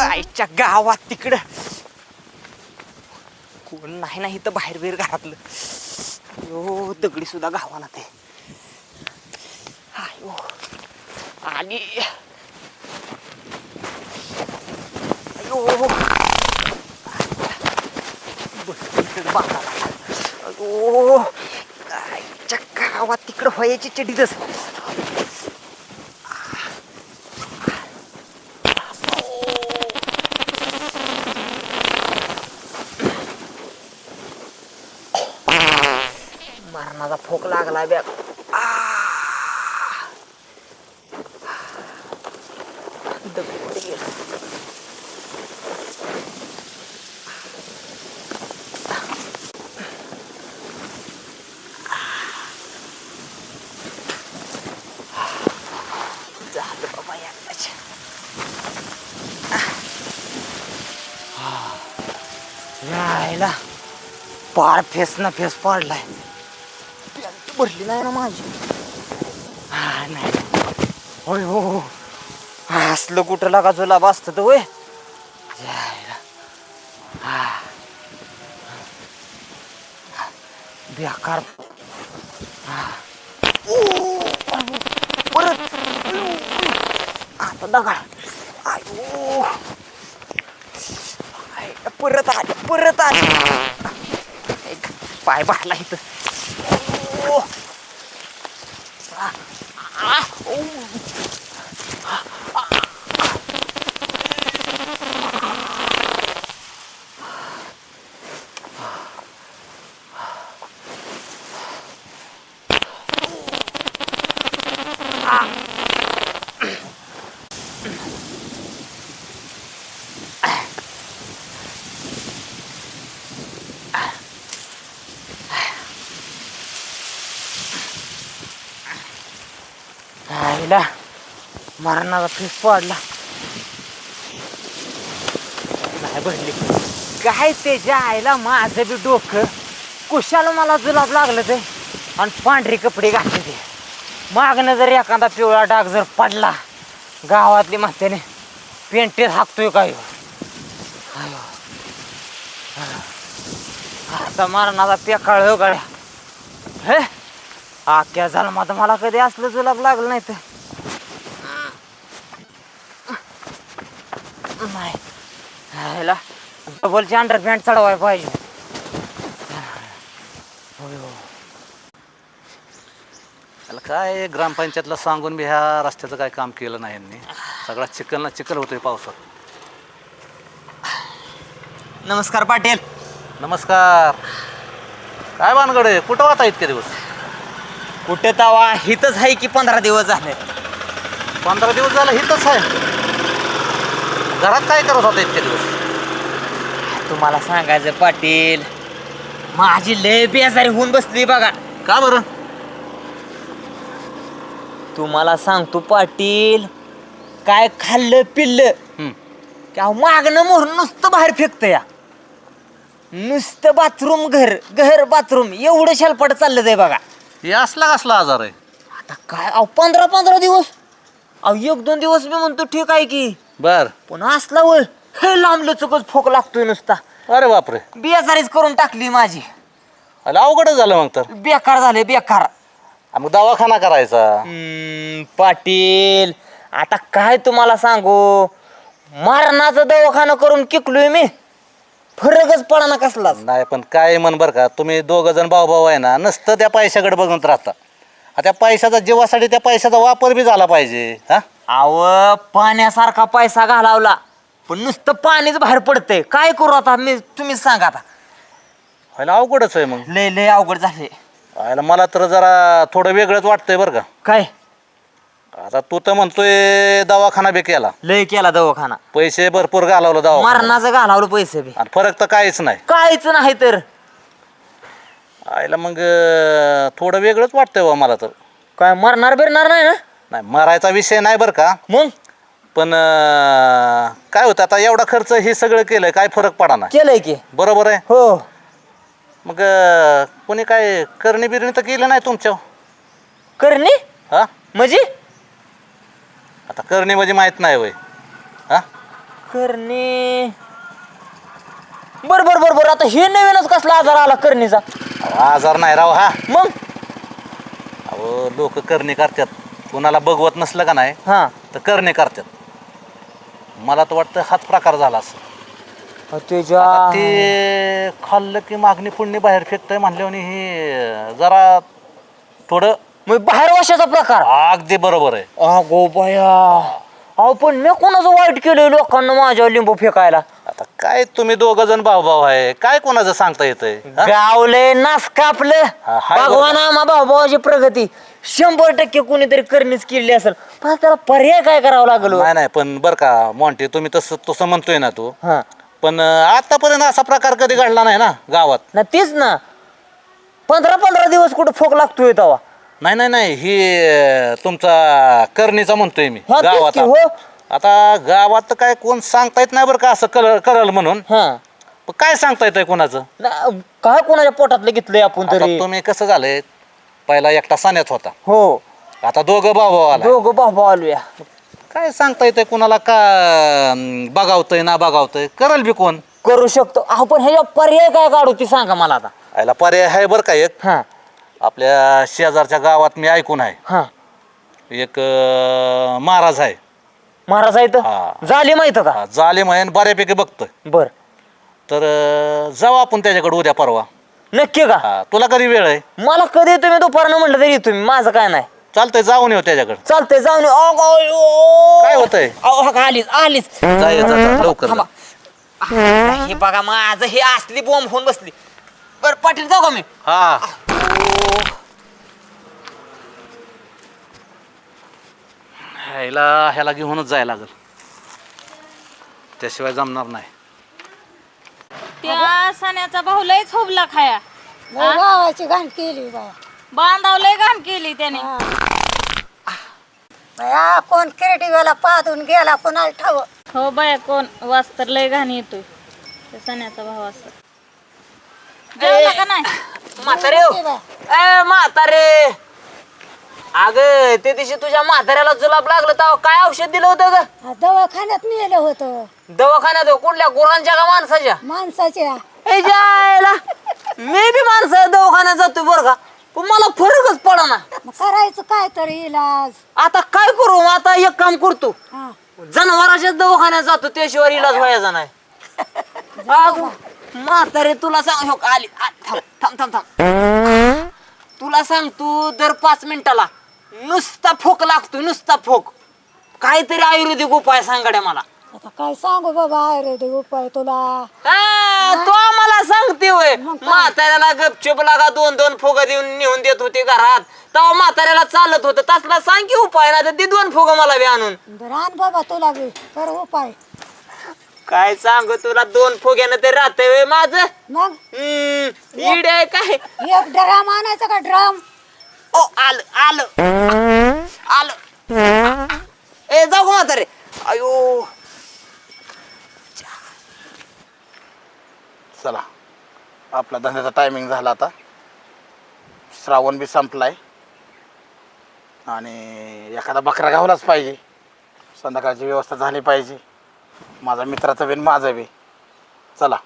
आईच्या गावात तिकडं. कोण नाही नाही तर बाहेर बिर घरातलं. यो दगडी सुद्धा गावाला ते. आयो आली अयो. बस अयो. आईच्या गावात तिकडं व्हायची चडीतच झालं बाबा एकदाच. यायला पार फेस ना फेस पाडलाय पॅन्ट नाही ना माझी. हा नाही. होय हो हो. असलं कुठं लागा जुलाब असतं तर होय. हा. बेकार. हा. ओ, परत. आता दगड आयो आय, परत आले परत आले. एक पाय पाडला इथं. ओ. आ, आ, ओ. आईला मरणाचा फीस पडला. नाही भरली. काय त्याच्या आईला माझं बी डोकं. कुशाला मला जुलाब लागलं ते. आणि पांढरे कपडे घातले ते. मागणं जर एखादा पिवळा डाग जर पडला गावातली म्हणते पेंटेत हाकतोय काय हो? आता मरणाचा पेकाळ हो हे? आख्या जन्मात मला कधी असलं जुलाब लागलं नाही तर नाही ह्याला डबलची अंडर पॅन्ट चढवाय पाहिजे. त्याला काय ग्रामपंचायतला सांगून बी ह्या रस्त्याचं काय काम केलं नाही यांनी? सगळा चिखल ना चिखल होतोय पावसात. नमस्कार पाटील. नमस्कार. काय भानगड आहे? कुठं वाता इतके दिवस? कुठे तवा? हितच आहे की पंधरा दिवस झाले. पंधरा दिवस झालं हिथंच आहे घरात काय करत होता इतके दिवस? तुम्हाला सांगायचं पाटील. माझी लय बेजारी होऊन बसली बघा. का बरं? तुम्हाला सांगतो पाटील काय खाल्लं पिल्लं. क्या मागणं मोहर नुसतं बाहेर फेकतं या. नुसतं बाथरूम घर घर बाथरूम एवढं शालपट चाललं आहे बघा. हे असला कसला आजार आहे? आता काय अहो पंधरा पंधरा दिवस. अहो एक दोन दिवस मी म्हणतो ठीक आहे की. बर. पण असला वय हे लांबलं चुकच फोक लागतोय नुसता. अरे बापरे. बेजारीच करून टाकली माझी. अरे अवघडच झालं मग तर. बेकार झाले बेकार. आ, मग दवाखाना करायचा. हम्म, पाटील आता काय तुम्हाला सांगू? मरणाचं दवाखाना करून किकलोय मी. फरकच पडा कसलाच. नाही पण काय म्हण बरं का तुम्ही दोघ जण भाऊ भाऊ आहे ना नसतं त्या पैशाकडे बघत राहता. आ, त्या पैशाचा जीवासाठी त्या पैशाचा वापर बी झाला पाहिजे हा? आव पाण्यासारखा पैसा घालावला. पण नुसतं पाणीच बाहेर पडतंय. काय करू आता? मी तुम्हीच सांगा आता. व्हायला अवघडच आहे मग. लय लय अवघड झाले व्हायला मला तर जरा थोडं वेगळंच वाटतंय बरं का. काय? आता तू तर म्हणतोय दवाखाना बी केला. लय केला दवाखाना. पैसे भरपूर घालवलं दवाखाना मरणाचं घालावलं पैसे बी. आणि फरक तर काहीच नाही. काहीच नाही तर. आईला मग अं, थोडं वेगळंच वाटतंय बा मला तर. काय मरणार बिरणार नाही ना? नाही मरायचा विषय नाही बरं का. मग? पण अं, काय होतं आता एवढा खर्च हे सगळं केलंय काय फरक पडा ना. केलंय की. बरोबर आहे? हो. मग अं, कोणी काय करणी बिरणी तर केलं नाही तुमच्या करणे? हा? म्हणजे? आता करणी म्हणजे माहीत नाही वय हा? करणे? बर बर बर बर. आता हे नवीनच कसला आजार आला करणीचा? अहो, आजार नाही राव हा. मग? अहो लोक करणी करतात. कुणाला बघवत नसलं का नाही हा. तर करणे करतात. मला तर वाटतं हाच प्रकार झाला असं. तुझ्या ते खाल्लं की मागणी पुण्य बाहेर फेकतंय म्हणल्यावर हे जरा थोडं मग बाहेर वाशाचा प्रकार? अगदी बरोबर आहे. अगो बया. अहो पण मी कोणाचं वाईट केलं लोकांना माझ्या लिंबू फेकायला? आता काय तुम्ही दोघ जण भाऊ भाऊ आहे काय कोणाचं सांगता येतंय? गावले नास कापलं. हा, हाय भगवान आम्हा भाऊभावाची प्रगती. शंभर टक्के कोणीतरी करणीच केली असेल. पण त्याला पर्याय काय करावा लागलो नाही नाही पण बरं का मॉन्टी तुम्ही तसं तसं म्हणतोय ना तू. हा. पण अं, आतापर्यंत असा प्रकार कधी घडला नाही ना गावात? ना तेच ना. पंधरा पंधरा दिवस कुठं फोक लागतोय तवा. नाही नाही नाही ही अं, तुमचा करणीचा म्हणतोय मी हा, तेच गावात की, हो. आता गावात तर काय कोण सांगता येत नाही बरं का असं करल करल म्हणून. हा. पण काय सांगता येतंय कोणाचं? ना- काय कोणाच्या पोटातलं घेतलंय आपण आता तरी? तुम्ही कसं झालंय? पहिला एकटा सान्यात होता. हो. आता दोघं भाऊ आला दोघं भाऊ आलोया. काय सांगता येतंय कोणाला का अं, बघावतंय ना बघावतंय? करल बी कोण? करू शकतो. अहो पण ह्याच्या पर्याय काय काढू ती सांगा मला आता. याला पर्याय आहे बरं का एक. हा. आपल्या शेजारच्या गावात मी ऐकून आहे. हा. एक अं, महाराज आहे. महाराज आहेत? हा. झाली माहीत का? हा, जालिम आहे आणि बऱ्यापैकी बघतोय. बर. तर अं, जाऊ आपण त्याच्याकडे उद्या परवा. नक्की का? हा तुला कधी वेळ आहे? मला कधी तुम्ही दुपारनं म्हटलं तरी तुम्ही माझं काय नाही. चालतंय जाऊन येऊ त्याच्याकडे. चालतंय जाऊन. काय होतंय? अहो, हा, आलीच आलीच. जा ये, जा, जा, लवकर जा. थांबा. हे बघा माझं हे असली बॉम्ब होऊन बसली. बर पाटील जाऊ का मी? हा. ह्याला ह्याला घेऊनच जायला लागल. त्याशिवाय जमणार नाही. त्या सण्याचा भाऊ लयच होबला खाया. लय गावाची घाण केली बाया. बांधाव लय घाण केली त्याने. बाया कोण किरटीवाला पाहून गेला कोणाला ठाव. हो बाया कोण? वास तर लय घाण येतोय. त्या सण्याचा भाऊ असं. जेवला का नाही? म्हातारे हो. ए म्हातारे. अग ते दिवशी तुझ्या म्हाताऱ्याला जुलाब लागलं तेव्हा काय औषध दिलं होतं ग? दवाखान्यात नेलं होतं. दवाखान्यात हो, कुठल्या गुरांच्या का माणसाच्या? माणसाच्या. ए जायला. मी बी माणसं दवाखान्यात जातो बरं का. पण मला फरकच पडा ना मग करायचं काय तरी इलाज? आता काय करू? आता एक काम करतो. हा. जनावराच्याच दवाखान्यात जातो त्याशिवाय इलाज व्हायचा नाही. अगं, म्हातारे तुला सांग हो, आली. आ, थांब थांब थांब थांब. तुला सांग तू दर पाच मिनिटाला नुसता फोक लागतो नुसता फोक. काहीतरी आयुर्वेदिक उपाय सांगाड्या मला. आता काय सांगू बाबा आयुर्वेदिक उपाय तुला. आ, तो आम्हाला सांगते होय. मग काय? म्हाताऱ्याला गपचूप लागा दोन दोन फुग देऊन नेऊन देत होते घरात. तेव्हा म्हाताऱ्याला चालत होतं. तसला सांग की उपाय ना तर ती दोन फुग मला बी आणून. बरं आण बाबा तुला बी. कर उपाय. काय सांगू तुला दोन फुग्यानं ते राहते वे माझ? मग? इड आहे काय? एक ड्रम आणायचा का ड्रम? ओ आलं आलं. आलं. ए जाऊ म्हातारे. अयो. चला. आपला धंद्याचा टायमिंग झाला आता. श्रावण बी संपला आहे आणि एखादा बकरा घावलाच पाहिजे. संध्याकाळची व्यवस्था झाली पाहिजे. माझा मित्राचा बी माझं माझा बी. चला.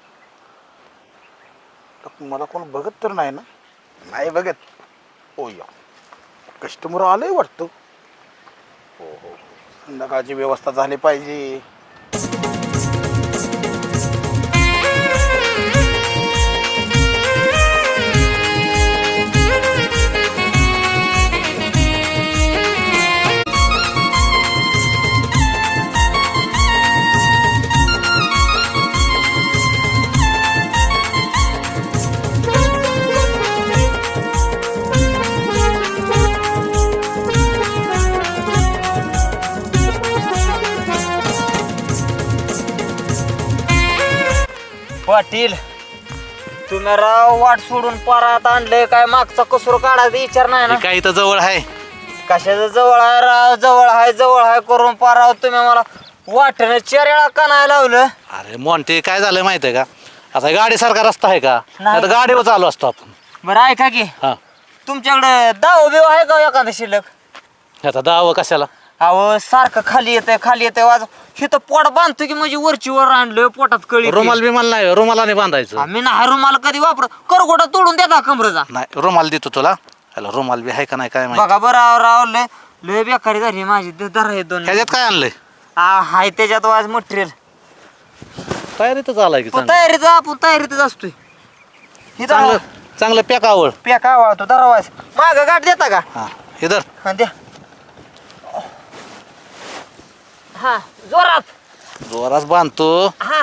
तर मला कोण बघत तर नाही ना? नाही बघत. ओ या. कस्टमर आलंय वाटतो. हो हो संध्याकाळची व्यवस्था झाली पाहिजे. तुम्ही राव वाट सोडून परात आणलंय. काय मागचा कसूर काढायचा विचार नाही ना. हे काय इथं जवळ आहे? कशाचं जवळ आहे राव? जवळ आहे जवळ आहे करून पाराव तुम्ही मला वाटणं चेरेळा का नाही लावलं. अरे मोंटे काय झालं माहिती आहे का? आता गाडीसारखा रस्ता आहे का? नाही. आता गाडीवर चालू असतो आपण. बरं ऐका की. हा. तुमच्याकडे दाव बिव आहे का एखादं शिल्लक? आता दावं कशाला? अहो सारखं खाली येतंय खाली येतंय. वाज हे तर पोट बांधतो की म्हणजे वरची वर आणलं पोटात कळी रुमाल बिमाल नाही रुमालाने बांधायचं. आम्ही नाही रुमाल कधी वापर करगोटा तोडून देता कमरचा नाही रुमाल देतो तुला. याला रुमाल बी आहे का नाही काय माहिती. बघा बरं राव राव लय लय बेकारी झाली माझी. ते धरा हे दोन ह्याच्यात काय आणलंय? आ, हाय त्याच्यात वाज मटेरियल. तयारीतच आलाय की चांगलं. तयारीचा आपण तयारीतच असतोय. हे चांगलं चांगलं पॅकावळ पेका वाळतो दरवाज. माग गाठ देता का? हा इधर हा द्या हा जोरात. जोरास बांधतो. हा.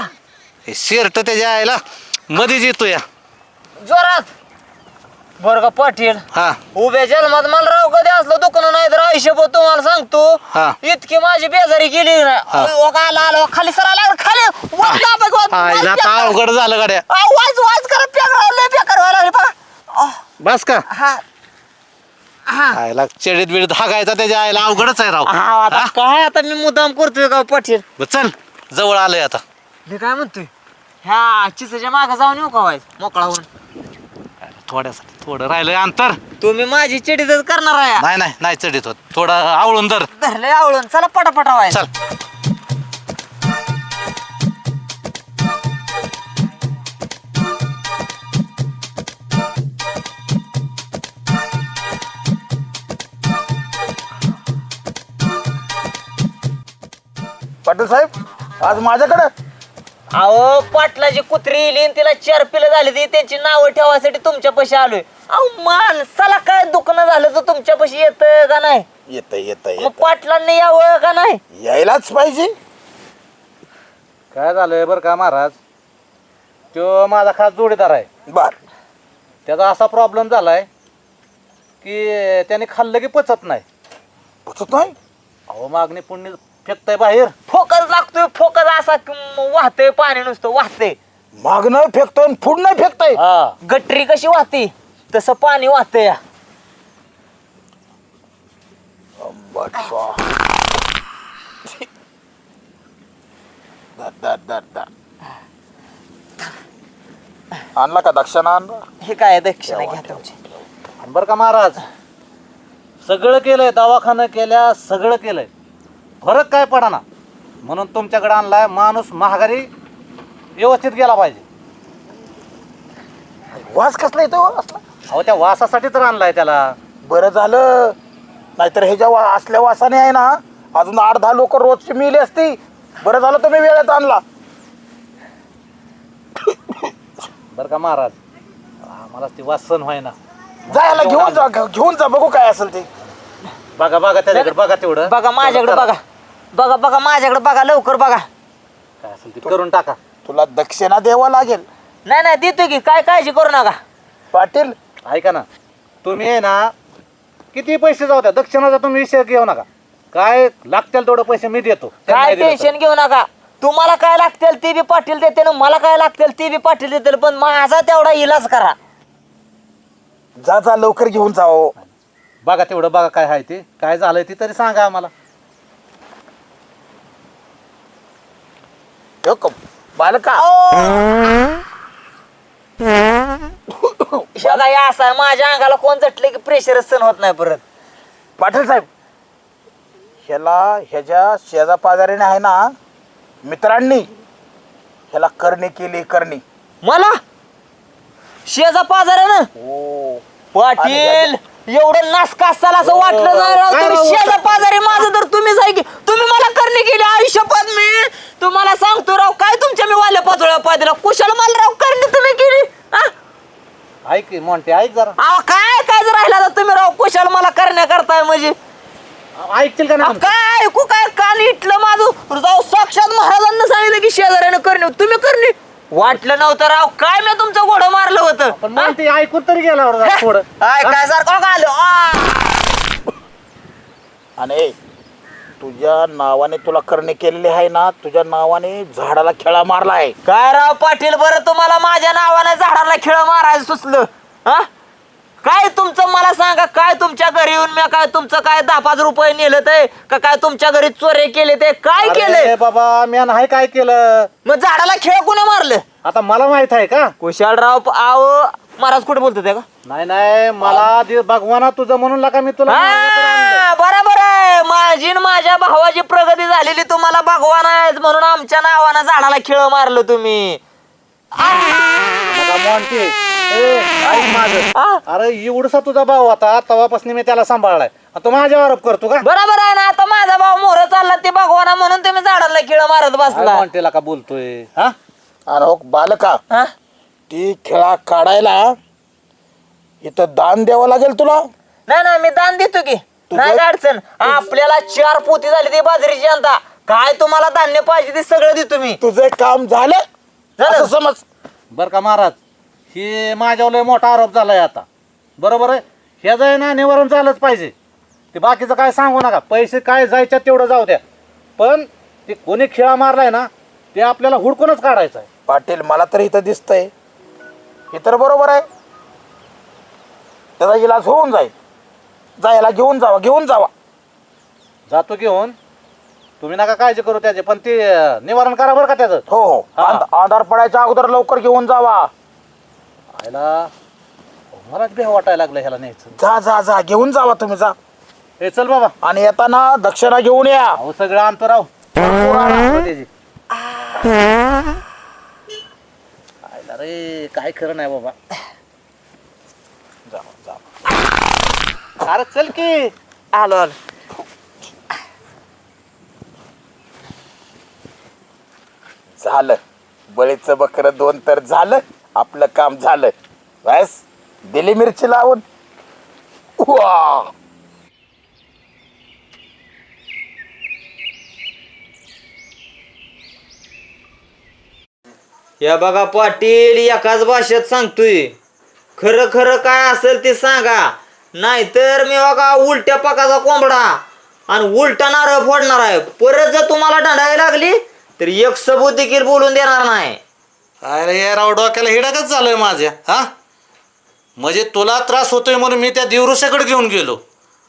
हे शर्ट त्याच्या आयला मध्येच येतो या. जोरात. बर का पाटील. हा. उभ्या जन्मात मला राव कधी असलं दुकान नाही तर आयुष्यभर तुम्हाला सांगतो. हा. इतकी माझी बेजारी गेली ना. हा. ओ, का आला आला खाली सरा लागला खाली. वाज दाबा, वाज, वाज, आईला पेकर. आता अवघड झालं गाड्या. आ, वाज वाज करा पेकर लय बेकार व्हायला लागली बस का? हा. आयला चेडीत बिडीत हागायचा त्याच्या आईला अवघडच आहे राव. हा आता हा? काय आता मी मुद्दाम करतोय का पाटील? चल जवळ आलंय आता. मी काय म्हणतोय? ह्या चिसाच्या मागे जाऊन येऊ का वाईस मोकळा होऊन थोड्यासाठी थोडं राहिलंय अंतर. तुम्ही माझी चिडीतच करणार आहे. नाही नाही नाही चढीत होत. थोडं आवळून धर. धरले आवळून. चला पटापटा व्हायचं चल. पाटील साहेब आज माझ्याकडं. अहो पाटलाची कुत्री येईल आणि तिला चार पिलं झाली ती त्यांची नावं ठेवायसाठी तुमच्या पैसे आलोय. अहो माणसाला काय दुखणं झालं तर तुमच्या पैसे येत का नाही? येत येत मग पाटलांनी यावं का नाही? यायलाच पाहिजे. काय झालंय बरं का महाराज? तो माझा खास जोडीदार आहे. बर. त्याचा असा प्रॉब्लेम झालाय की त्याने खाल्लं की पचत नाही. पचत नाही? अहो मागणी पुण्य फेकताय बाहेर. फोकस लागतोय फोकस असा वाहतंय पाणी नुसतं वाहतंय. मागणं फेकतोय आणि पुढं नाही फेकताय. हा. गटरी कशी वाहते? तसं पाणी वाहतंय. आणला का दक्षिणा आणला? हे काय दक्षिणा घ्या तुमची. बरं का महाराज? सगळं केलंय दवाखानं केल्या सगळं केलंय. फरक काय पडाना? म्हणून तुमच्याकडे आणलाय माणूस महागारी व्यवस्थित गेला पाहिजे. वास कसला येतो? असला. अहो त्या वासासाठी तर आणलाय त्याला. बरं झालं. नाहीतर ह्याच्या वा असल्या वासाने आहे ना अजून आठ दहा लोक रोजची मिली असती. बरं झालं तुम्ही वेळेत आणला. बरं का महाराज? आम्हाला ती वास सण व्हाय ना जायला घेऊन जा घेऊन जा बघू काय असेल ते. बघा बघा त्याच्याकडे बघा तेवढं. बघा माझ्याकडे बघा. बघा बघा माझ्याकडे बघा लवकर बघा. काय असेल ते करून टाका. तुला दक्षिणा द्यावा लागेल. नाही नाही देतो की. काय काळजी करू नका. पाटील. ऐका ना. तुम्ही आहे ना किती पैसे जाऊ द्या. दक्षिणाचा तुम्ही विषय घेऊ नका. काय लागतील तेवढं पैसे मी देतो. काय नाही दिलं तर. टेन्शन घेऊ नका. तुम्हाला काय लागतील ते बी पाटील देते ना. मला काय लागतील ते बी पाटील देते पण माझा तेवढा इलाज करा. जा जा लवकर घेऊन जा हो. बघा तेवढं बघा काय आहे ते. काय झालंय ते तरी सांगा आम्हाला. बालका बघा या असा आहे, माझ्या अंगाला कोण झटले की प्रेशर सण होत नाही परत. पाटील साहेब ह्याला ह्याच्या शेजा पाजारीने आहे ना मित्रांनी ह्याला करणी केली करणी. मला? शेजा पाजाऱ्यानं हो. पाटील! एवढं नासकासाला असं वाटलं नाही राव. तुम्ही? शेजा पाजारी माझं तर तुम्हीच आहे की. तुम्ही मला करणी केली आयुष्यपात मी. तुम्हाला सांगतो राव काय तुमच्या मी वाल्या पातोळ्या पाहिला कुशाला मला राव करणी तुम्ही केली. हा? ऐक की, मोंटे ऐक जरा. अहो, काय काय जर राहिला तर तुम्ही राव? कुशाल मला करण्या करताय म्हणजे. ऐकतील का अहो, नाही काय ऐकू काय कान इटलं माझं? जाऊ साक्षात महाराजांना सांगितलं की शेजाऱ्यानं करणे. तुम्ही करणे? वाटलं नव्हतं राव. काय मी तुमचं घोडं मारलं होतं? पण मोंटे ऐकून तरी जरा थोडं काय काय सारखं का? आ! आणि ए, तुझ्या नावाने तुला करणे केलेले आहे ना तुझ्या नावाने झाडाला खेळा मारला आहे. काय राव पाटील बरं तुम्हाला माझ्या नावाने झाडाला खेळ मारायला सुचलं? हा? काय तुमचं मला सांगा काय तुमच्या घरी येऊन मी काय तुमचं काय दहा पाच रुपये नेलं ते? का काय तुमच्या घरी चोरे केले ते? काय केलंय अरे बाबा मी नाही काय केलं? मग झाडाला खेळ कुणी मारलं? आता मला माहीत आहे का? कुशालराव आव महाराज कुठे बोलतो ते का? नाही नाही मला भगवाना तुझं म्हणून लागा मी तुला. हा, बरोबर. माझी न माझ्या भावाची प्रगती झालेली तुम्हाला भगवान आहेच म्हणून आमच्या नावानं झाडाला खेळ मारलं तुम्ही. बघा मोंटी, ए, ऐक माझं. आ? अरे एवढसा तुझा भाऊ आता तेव्हापासून मी त्याला सांभाळलाय. आणि तू माझ्यावर आरोप करतो का? बरोबर आहे ना आता माझा भाऊ मोर चालला ते भगवाना म्हणून तुम्ही झाडाला खेळ मारत बसला. मोंटीला का बोलतोय? हा? आणि हो बालका. हा? ती खेळा काढायला इथं दान द्यावं लागेल तुला? नाही नाही मी दान देतो की. नाही काय अडचण? आपल्याला चार पोती झाली ती बाजरीची यंदा. काय तुम्हाला धान्य पाहिजे ते सगळं देतो मी. तुझं काम झालं? झालं. असं समज. बर का महाराज हे माझ्यावर लय मोठा आरोप झालाय आता. बरोबर आहे? ह्याचं आहे ना निवारण झालंच पाहिजे. ते बाकीचं काय सांगू नका. पैसे काय जायच्यात तेवढं जाऊ द्या. पण ते कोणी खेळा मारलाय ना ते आपल्याला हुडकूनच काढायचं आहे. पाटील मला तर इथं दिसतंय. हे तर बरोबर आहे. त्याचा इलाज होऊन जाईल. जायला घेऊन जावा घेऊन जावा. जातो घेऊन? तुम्ही नका काळजी करू त्याचे पण ते अं, निवारण करा बरं का त्याचं. हो हो. हा. आधार पडायच्या अगोदर लवकर घेऊन जावा. आयला मलाच बेह वाटायला लागलं ह्याला न्यायचं. जा जा जा. घेऊन जावा तुम्ही जा. हे चल बाबा. आणि येताना दक्षिणा घेऊन या. अहो सगळं आणतो राव. त्याची. आयला रे काय खरं नाही बाबा जा, जा. अरे चल की. आलो आलो. झालं. बळीचं बकर दोन तर झालं. आपलं काम झालं. बस. दिली मिरची लावून. वा या बघा पाटील एकाच भाषेत सांगतोय. खरं खरं काय असेल ते सांगा. नाहीतर मी बघा उलट्या पाकाचा कोंबडा आणि उलटा नारळ फोडणार आहे. परत जर तुम्हाला ढांडायला लागली तर एक सबूत देखील बोलून देणार नाही. अरे या राव डोक्याला हिडाकच झालंय माझ्या हा? म्हणजे तुला त्रास होतोय म्हणून मी त्या दिवृषाकडे घेऊन गेलो.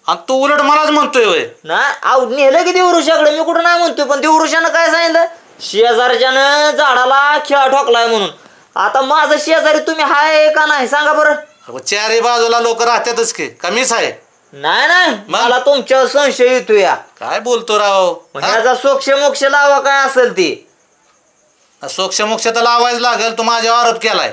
आणि तू उलट मलाच म्हणतोय वय ना आव नेलं की देवऋषाकडे मी कुठं नाही म्हणतोय पण देवऋषानं काय सांगितलं? शेजारच्यानं झाडाला खेळा ठोकलाय म्हणून. आता माझं शेजारी तुम्ही हाय का नाही सांगा बरं. चारही बाजूला लोक राहतातच की. कमीच आहे. नाही नाही. मग? मला तुमच्यावर संशय येतो या. काय बोलतो राव? हा? ह्याचा सोक्ष मोक्ष लावा काय असेल ती? सोक्षमोक्ष तर लावायच लागेल. तू माझ्यावर आरोप केलाय.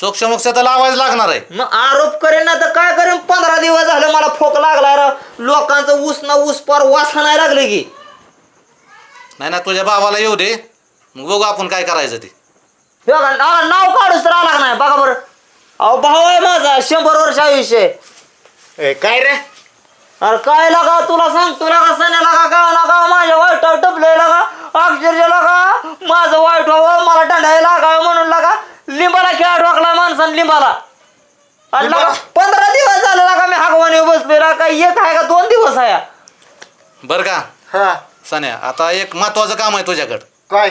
सोक्षमोक्ष तर लावायच लागणार आहे. मग आरोप करेन ना तर काय करेन? पंधरा दिवस झालं मला फोक लागलाय राव. लोकांचं ऊस ना ऊस पार वास नाही लागले की. नाही ना तुझ्या बाबाला येऊ दे. मग बघू आपण काय करायचं ते. हे बघा, नाव नाव काढूच तर आला का नाही? बघा बरं. अहो भाऊ आहे माझा. शंभर वर्ष आयुष्य आहे. काय रे? अरे काय लागा? तुला सांगतो लागा सण्या लागा? गाव ना गाव माझ्या वाईटावर टपलंय लागा? अक्षरशः लागा? माझं वाईट व्हावं मला टांडायला लागावं म्हणून लागा? लिंबाला खेळा ठोकला माणसानं लिंबाला. आणि लागा पंधरा दिवस झाले लागा मी हागवाने बसलोय लागा. एक आहे का? दोन दिवस आहे. बरं का? हा. सन्या आता एक महत्वाचं काम आहे तुझ्याकडं. काय?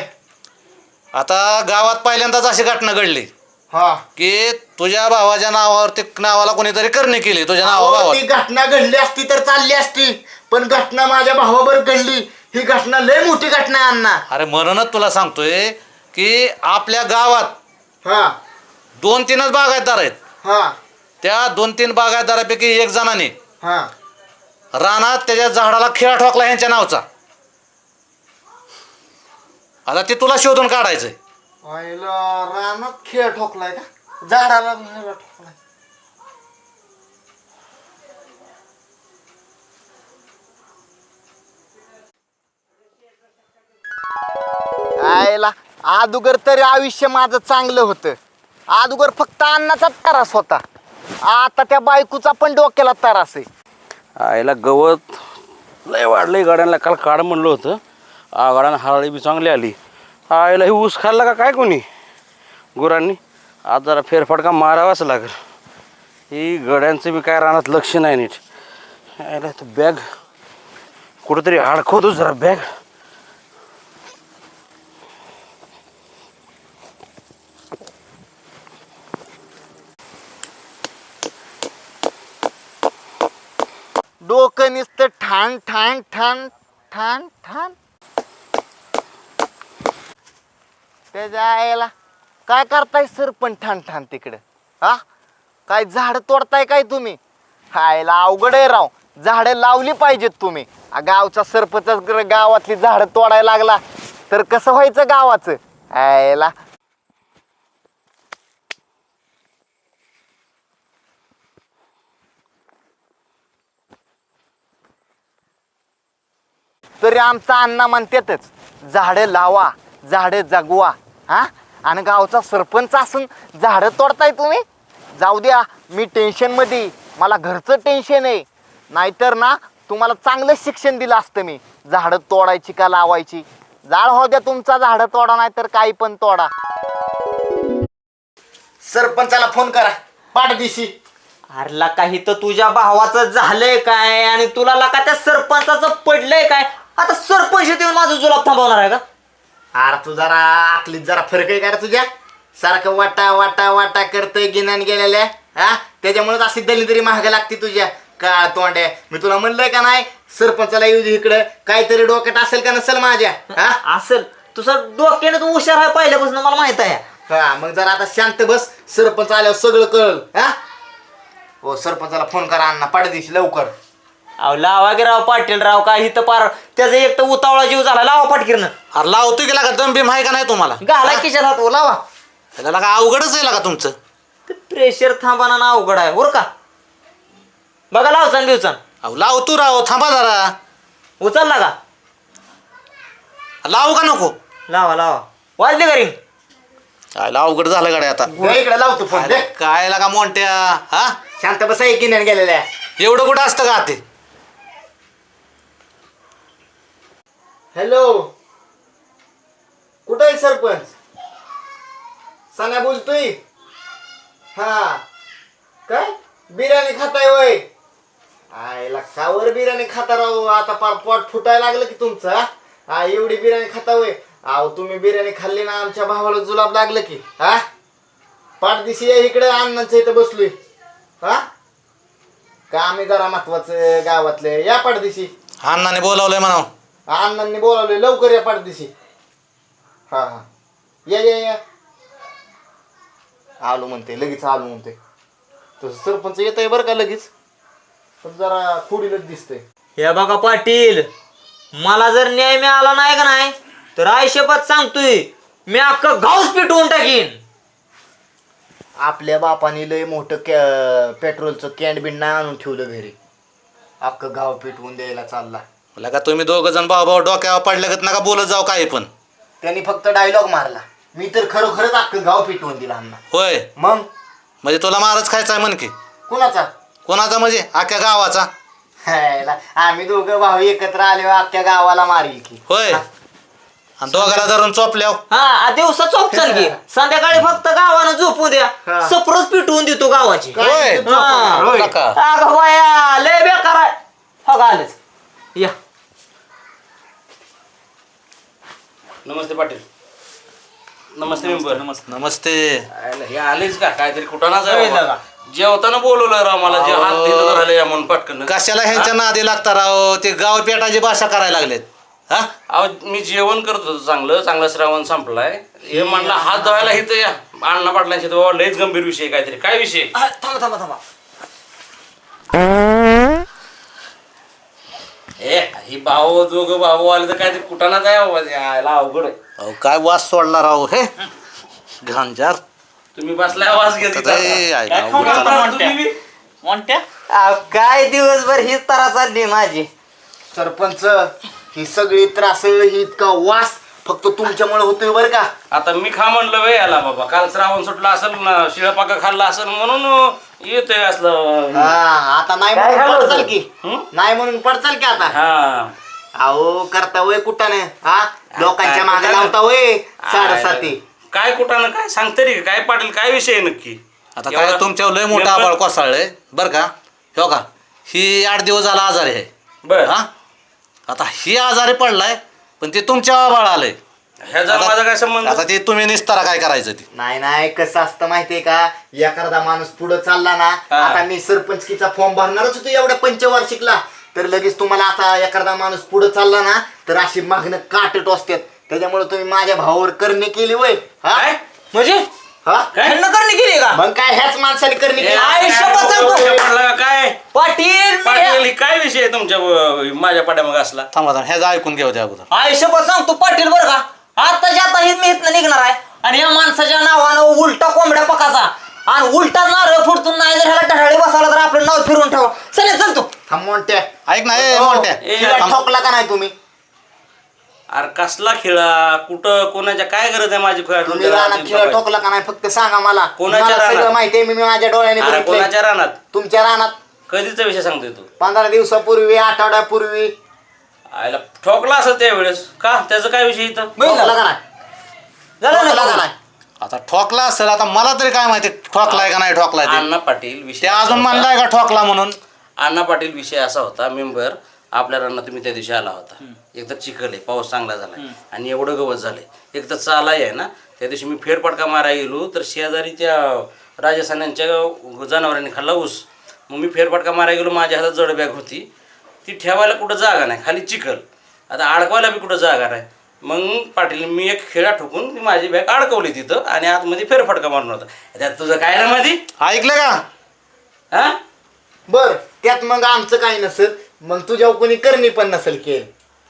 आता गावात पहिल्यांदाच अशी घटना घडली. हा. की तुझ्या भावाच्या नावावर ते नावाला कोणीतरी करणे केली तुझ्या अहो, नावा ती घटना घडली असती तर चालली असती पण घटना माझ्या भावावर घडली. ही घटना लय मोठी घटना आहे अण्णा. अरे म्हणूनच तुला सांगतोय की आपल्या गावात हा. दोन तीनच बागायतदार आहेत. हा. त्या दोन तीन बागायतदारापैकी एक जणाने हा. रानात त्याच्या झाडाला खिळा ठोकला ह्यांच्या नावचा. आता ते तुला शोधून काढायचंय. आईला रानात खेळ ठोकलाय का? झाडाला मेला ठोकलाय. आयला अदुगर तरी आयुष्य माझं चांगलं होतं. अदुगर फक्त अन्नाचा त्रास होता. आता त्या बायकोचा पण डोक्याला त्रास आहे. आईला गवत लय वाढलंय गाड्यांना काल काढ म्हणलं होतं. आ हराळी बी चांगली आली. आईला ही ऊस खाल्ला का काय कोणी? गुरांनी? आज जरा फेरफटका मारावाच लागेल. ही गड्यांचं बी काय रानात लक्ष नाही नीट. आईला तर बॅग कुठंतरी अडकवतो जरा बॅग डोकं नुसतं ठाण ठाण ठाण ठाण ठाण. त्याच्या आईला काय करताय सर पण ठाण ठाण तिकडं? हा? काय झाड तोडताय काय तुम्ही? आयला अवघड आहे राव. झाडं लावली पाहिजेत तुम्ही. आ, गावचा सरपंच गावातली झाडं तोडायला लागला. तर कसं व्हायचं गावाचं? आयला तरी आमचा अण्णा म्हणतातच झाडं लावा. झाडं जगवा हा? आणि गावचा सरपंच असून झाडं तोडताय तुम्ही? जाऊ द्या मी टेन्शनमध्ये मला घरचं टेन्शन आहे. नाहीतर ना तुम्हाला चांगलं शिक्षण दिलं असतं मी. झाडं तोडायची का लावायची? जाळ हो द्या तुमचा झाडं तोडा नाही तर काही पण तोडा. सरपंचाला फोन करा. पाठदिशी. अरे काही तर तुझ्या भावाचं झालंय काय? आणि तुला लका त्या सरपंचाचं पडलंय काय? आता सरपंच देऊन माझं जुलाब थांबवणार आहे का? अरे तू जरा आकलीत जरा फरक आहे का रे तुझ्या. सारखं वाटा वाटा वाटा करतोय गिन्यान गेलेल्या. हा? त्याच्यामुळेच अशी दलितरी महाग लागते तुझ्या. का तोंड्या मी तुला म्हणलंय का नाही सरपंचाला येऊ दे इकडं. काहीतरी डोक्यात असेल का नसेल माझ्या? हा? असेल. तुझं डोक्याने तू हुशार आहे पहिल्यापासून मला माहीत आहे. हा मग जरा आता शांत बस. सरपंच आल्यावर सगळं कळल. हा? हो सरपंचाला फोन करा अण्णा. पाडदिशी लवकर. अहो लावा की राव पाटील राव काय इथं पार त्याचा एक तर उतावळा जीव झाला लावा पाटकीरनं. अरे लावतोय गेला का दम बिम आहे का नाही तुम्हाला? घाला किशात हात ओ, लावा. त्याला का अवघडच आहे का तुमचं. ते प्रेशर थांबाना ना अवघड आहे बरं का? बघा लावचान बिवचान अहो लावतो राव थांबा जरा. उचलला का लावू का नको? लावा लावा. वाजले का रिंग आयला अवघड झालं गाड्या आता. इकडे लावतो फोन दे. काय लागा मोठ्या हा? शांत बसा एक गेलेल्या. एवढं कुठं असतं का ते? हॅलो. कुठं आहे सरपंच? सांगा बोलतोय. हा. काय? बिर्याणी खाताय वय आयला कावर बिर्याणी खाता राहू आता पार पोट फुटायला लागलं की तुमचं हा? एवढी बिर्याणी खाता वय अहो तुम्ही बिर्याणी खाल्ली ना आमच्या भावाला जुलाब लागलं की हा? पाठदिशी या इकडे अण्णांच्या इथं बसलोय हा? काम आम्ही जरा महत्वाचं गावातले या पाठदिशी अण्णाने बोलावलंय म्हणा अण्णांनी बोलावले लवकर या पाठदिशी. हा हा. या या या. आलो म्हणते लगेच आलो म्हणते. तसं सरपंच येत आहे बरं का लगेच? पण जरा खोडीलच दिसतंय. हे बघा पाटील मला जर न्याय मिळाला नाही का नाही तर आयुष्यपात सांगतोय मी अख्खं गावच पिटवून टाकीन. आपल्या बापाने लय मोठं कॅ पेट्रोलचं कॅन बिन नाही आणून ठेवलं घरी. अख्खं गाव पेटवून द्यायला चालला. मला का तुम्ही दोघ जण भाऊ भाऊ डोक्यावर पडल्या का नका बोलत जाऊ काही पण. त्यांनी फक्त डायलॉग मारला. मी तर खरोखरच अख्खं गाव पेटवून दिला अण्णा. होय. मग? म्हणजे तुला महाराज खायचा आहे म्हण की. कुणाचा? कोणाचा म्हणजे? अख्ख्या गावाचा. हायला, आम्ही दोघं भाऊ एकत्र आले अख्ख्या गावाला मारील की. होय. आणि दोघाला धरून चोपल्याव हा दिवसा चोप चाल की. संध्याकाळी फक्त गावानं झोपू द्या. सफरच पिटवून देतो गावाची. काय होय. होय. नका. अगं बाया लय बेकार आहे. हो का आलेच. या. नमस्ते पाटील. नमस्ते मेंबर. नमस्ते. नमस्ते. हे आलेच का? काहीतरी कुठं ना दादा. जेवताना बोलवलं राव मला जे हात तिथं धरायला या म्हणून पटकन. कशाला ह्यांच्या नादी लागता राव? ते गाव पेटाची भाषा करायला लागलेत. हा? अहो मी जेवण करत होतो चांगलं. चांगला श्रावण संपलाय. हे म्हणलं हात धुवायला इथं या. अण्णा पाटलांच्या बाबा लयच गंभीर विषय आहे काहीतरी. काय विषय? थांबा थांबा थांबा. ए ही भाऊ दोघं भाऊ आले तर काहीतरी कुठं ना जाय बाबा यायला अवघड आहे. अहो काय वास सोडला राव हे? घांजार तुम्ही बसलाय आवाज घेत आता हे आहे ना, अवघड झालं. अहो, काय दिवसभर हीच तरा चालली माझी. सरपंच ही सगळी त्रास ही इतका वास फक्त तुमच्यामुळे होतोय बरं का? आता मी खा म्हणलं वे याला बाबा. काल श्रावण सुटला असेल ना शिळपाका खाल्ला असेल म्हणून येतोय असलं. हा आता नाही काय म्हणून झालं पडचाल होतं? की. हं? नाही म्हणून पडचाल की आता. हा. अहो करता वय कुठं नाही हा? लोकांच्या काय मागे कुठानं? लावता वय? साडेसाती. काय कुठं ना काय सांगते रे काय पाटील काय विषय आहे नक्की? आता काय एवढा- तुमच्यावर लय मोठा आबाळ कोसळलंय बरं का? हो का? ही आठ दिवस झाला आजार आहे. बर. हा? आता ही आजारी पडलाय पण ते तुमच्या आबाळ आलंय ह्याचा माझा काय संबंध? आता ते तुम्ही निस्तारा काय करायचं ते? नाही नाही कसं असतं माहितीये का? एखादा माणूस पुढं चालला ना हा. आता मी सरपंचकीचा फॉर्म भरणारच होतो एवढ्या पंचवार्षिकला. तर लगेच तुम्हाला आता एखादा माणूस पुढं चालला ना तर अशी मागणं काट टोचतात त्याच्यामुळे तुम्ही माझ्या भावावर करणे केली वय. काय? म्हणजे? हा? करणी केली का? मग काय? ह्याच माणसाने करणे केली. आई, काय शपथ सांगतो. का काय? पाटील पाटील ही काय विषय आहे तुमच्या अं, माझ्या पाठ्यामाग असला? थांबा थांबा. ह्याचं ऐकून घ्या होत्या अगोदर. आयुष्यभर सांगतो पाटील बरं का? आताच्या आता ही मी इथनं निघणार आहे आणि या माणसाच्या नावानं उलटा कोंबड्या पकाचा आणि उलटा नारळ फुटतून नाही जर ह्याला टहाळे बसवला तर आपलं नाव फिरवून ठेवा. चल चलतो थांब मोठ्या ऐक ना ए हो, मोठ्या ए, तिला थांब. ठोकला का नाही तुम्ही? अरे कसला खेळा? कुठं कोणाच्या काय गरज आहे माझी खेळा तुम्ही रानात खेळ ठोकला का नाही? फक्त सांगा मला. कोणाच्या मला सगळं रानात? माहिती आहे मी मी माझ्या डोळ्याने अरे बघितलंय. कोणाच्या रानात? तुमच्या रानात. कधीचा विषय सांगतोय तू? पंधरा दिवसापूर्वी आठवड्यापूर्वी आयला ठोकला असेल त्यावेळेस. का? त्याचं काय विषय इथं? ठोकला का नाही? झालं ठोकला का ना नाही? आता ठोकला असेल आता मला तरी काय माहिती ठोकलाय का नाही ठोकलाय ते. अण्णा पाटील विषय ते अजून असा म्हणलाय का ठोकला म्हणून? होता. अण्णा पाटील विषय असा होता मेंबर आपल्या रानात तुम्ही त्या दिवशी आला होता. एक तर चिखल आहे पाऊस चांगला झालाय. आणि एवढं गवत झालंय. एक तर चालाय आहे ना त्या दिवशी मी फेरफटका मारायला गेलो तर शेजारी त्या राजस्थानांच्या जनावरांनी खाल्ला ऊस. मग मी फेरफटका मारायला गेलो माझ्या हातात जड बॅग होती. ती ठेवायला कुठं जागा नाही खाली चिखल. आता अडकवायला बी कुठं जागा नाही. मग पाटील मी एक खेळा ठोकून ती माझी बॅग अडकवली तिथं आणि आतमध्ये फेरफटका मारून होता. त्यात तुझं काय ना मध्ये ऐकलं का? हा? बर त्यात मग आमचं काही नसेल मग तुझ्या कोणी करणी पण नसेल केल.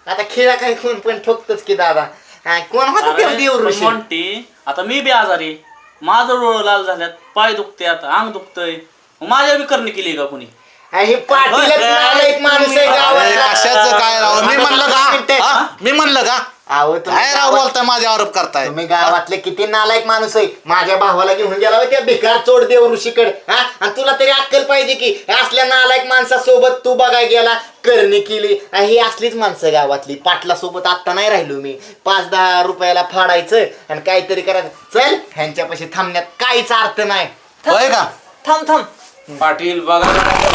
आता खेळा काय कोण पण ठोकतच की दादा. काय कोण होता ते देव ऋषी मोंटी आता मी बी आजारी माझं डोळं लाल झाल्यात पाय दुखत्यात अंग दुखतंय. मग माझ्या बी करणी केली का कोणी? हे पाटीलच नालायक माणूस आहे अरे गावातला. कशाचं काय राव? मी म्हणलं. का? हा? मी म्हणलं का? अहो, तुम्ही काय राव गावात- बोलताय? माझ्या आरोप करताय. तुम्ही गावातले किती नालायक माणूस आहे माझ्या भावाला घेऊन गेला होय त्या भिकार चोड देव ऋषीकडे. हा? आणि तुला तरी अक्कल पाहिजे की असल्या नालायक माणसासोबत तू बघाय गेला करणी केली. आणि ही असलीच माणसं गावातली. पाटला सोबत आता नाही राहिलो मी. पाच दहा रुपयाला फाडायचं आणि काहीतरी करायचं. चल ह्यांच्यापाशी थांबण्यात काहीच अर्थ नाही. होय का? थांब थांब. पाटील बघा.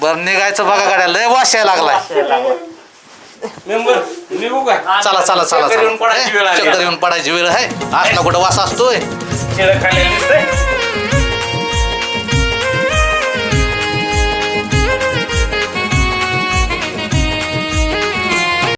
बरं निघायचं बघा गाड्या. लय लागलाय. मेंबर निघू काय चला चला चला चक्कर येऊन पडायची वेळ चला आली. चक्कर येऊन पडायची वेळ आहे. असला कुठं वास असतोय? दिसतंय